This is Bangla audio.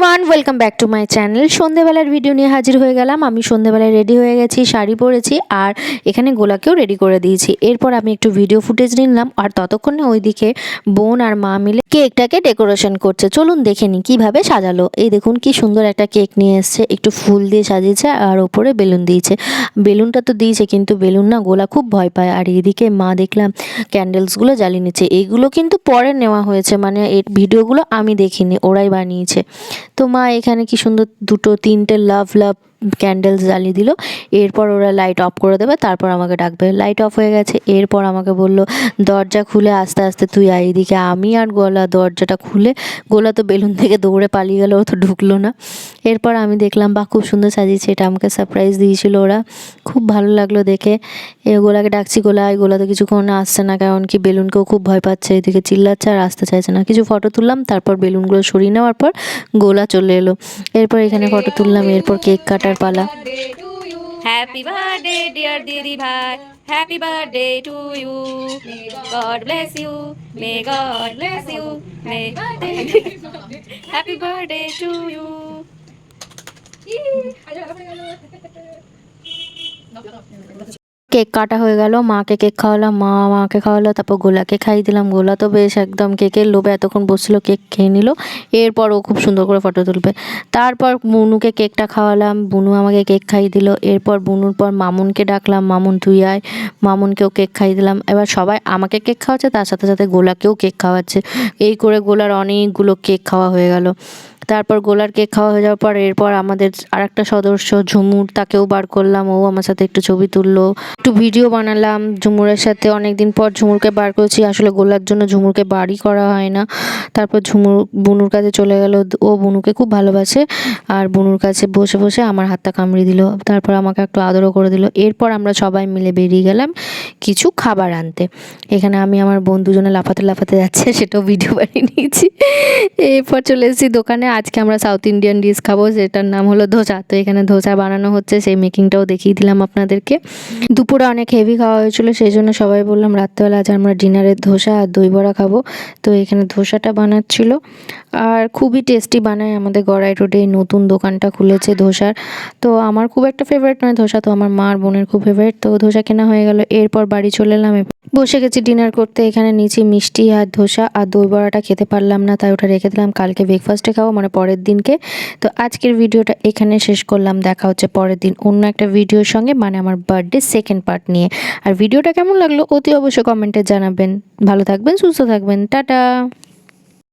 Everyone welcome back to my channel সন্ধেবেলার ভিডিও নিয়ে হাজির হয়ে গেলাম। আমি সন্ধেবেলায় রেডি হয়ে গেছি, শাড়ি পরেছি আর এখানে গোলাকেও রেডি করে দিয়েছি। এরপর আমি একটু ভিডিও ফুটেজ নিলাম আর ততক্ষণে ওইদিকে বোন আর মা মিলে কেকটাকে ডেকোরেশন করছে। চলুন দেখে নিই কীভাবে সাজালো। এই দেখুন কি সুন্দর একটা কেক নিয়ে এসছে। একটু ফুল দিয়ে সাজিয়েছে আর ওপরে বেলুন দিয়েছে। বেলুনটা তো দিয়েছে কিন্তু বেলুন না, গোলা খুব ভয় পায়। আর এইদিকে মা দেখলাম ক্যান্ডেলসগুলো জ্বালিয়ে নিচ্ছে। এইগুলো কিন্তু পরে নেওয়া হয়েছে। মানে এই ভিডিওগুলো আমি দেখিনি, ওরাই বানিয়েছে। তো মা এখানে কি সুন্দর দুটো তিনটে লাভ লাভ ক্যান্ডেলস জ্বালিয়ে দিল। এরপর ওরা লাইট অফ করে দেবে, তারপর আমাকে ডাকবে। লাইট অফ হয়ে গেছে, এরপর আমাকে বলল, দরজা খুলে আস্তে আস্তে তুই আয় এদিকে, আমি আর গোলা দরজাটা খুলে গোলা তো বেলুন থেকে দৌড়ে পালিয়ে গেল, ও তো ঢুকলো না। এরপর আমি দেখলাম বা খুব সুন্দর সাজিয়েছে, এটা আমাকে সারপ্রাইজ দিয়েছিল ওরা। খুব ভালো লাগল দেখে। এ গোলাকে ডাকছি গোলা এই গোলা তো কিছুক্ষণ আসছে না, কারণ কি বেলুনকেও খুব ভয় পাচ্ছে, এদিকে চিল্লাচ্ছে আর আসতে চাইছে না। কিছু ফটো তুললাম, তারপর বেলুনগুলো সরিয়ে নেওয়ার পর গোলা চলে এলো। এরপর এখানে ফটো তুললাম, এরপর কেক वाटर वाला हैप्पी बर्थडे डियर दीदी भाई happy birthday to you God bless you may God bless you may happy birthday to you cake কাটা হয়ে গেল, মাকে কেক খাওয়ালাম, মা মাকে খাওয়ালো, তারপর গোলাকে খাইয়ে দিলাম। গোলা তো বেশ একদম কেকের লোভে এতক্ষণ বসছিল, কেক খেয়ে নিল। এরপর ও খুব সুন্দর করে ফটো তুলবে। তারপর বুনুকে কেকটা খাওয়ালাম, বুনু আমাকে কেক খাইয়ে দিল। এরপর বুনুর পর মামুনকে ডাকলাম, মামুন তুই আয়। মামুনকেও কেক খাইয়ে দিলাম। এবার সবাই আমাকে কেক খাওয়াচ্ছে, তার সাথে সাথে গোলাকেও কেক খাওয়াচ্ছে। এই করে গোলার অনেকগুলো কেক খাওয়া হয়ে গেল। তারপর গোলার কেক খাওয়া হয়ে যাওয়ার পর এরপর আমাদের আরেকটা সদস্য, ঝুমুর, তাকেও বার করলাম। ও আমার সাথে একটু ছবি তুললো। একটু ভিডিও বানালাম। ঝুমুরের সাথে অনেক দিন পর ঝুমুরকে বার করেছি। আসলে গোলার জন্য ঝুমুরকে বাড়ি করা হয় না। তারপর ঝুমুর বুনুর কাছে চলে গেল। ও বুনুকে খুব ভালোবাসে আর বুনুর কাছে বসে বসে আমার হাতটা কামড়ে দিল। তারপর আমাকে একটু আদরও করে দিল। এরপর আমরা সবাই মিলে বেরিয়ে গেলাম কিছু খাবার আনতে। এখানে আমি আমার বন্ধুজনে লাফাতে লাফাতে যাচ্ছে, সেটাও ভিডিও বানিয়ে নিয়েছি। এরপর চলে এসেছি দোকানে। আজকে আমরা সাউথ ইন্ডিয়ান ডিশ খাব, যেটার নাম হলো ধোসা। তো এখানে ধোসা বানানো হচ্ছে, সেই মেকিংটাও দেখিয়ে দিলাম আপনাদেরকে। দুপুরে অনেক হেভি খাওয়া হয়েছিল, সেই জন্য সবাই বললাম রাত্রেবেলা আজ আমরা ডিনারের ধোসা আর দই বড়া খাব। তো এখানে ধোসাটা বানাচ্ছিল। আর খুবই টেস্টি বানায় আমাদের গড়াই রোডে নতুন দোকানটা খুলেছে ধোসার। তো আমার খুব একটা ফেভারিট নয় ধোসা, তো আমার মার বোনের খুব ফেভারিট তো ধোসা কেনা হয়ে গেল, এরপর বাড়ি চলে এলাম। বসে গেছি ডিনার করতে, এখানে নিচে মিষ্টি আর ধোসা আর দই বড়াটা খেতে পারলাম না, তাই ওটা রেখে দিলাম, কালকে ব্রেকফাস্টে খাব মানে পরের দিনকে। তো আজকের ভিডিওটা এখানে শেষ করলাম, দেখা হচ্ছে পরের দিন অন্য একটা ভিডিওর সঙ্গে মানে আমার বার্থডে সেকেন্ড পার্ট নিয়ে। আর ভিডিওটা কেমন লাগল অতি অবশ্যই কমেন্টে জানাবেন। ভালো থাকবেন, সুস্থ থাকবেন, টাটা!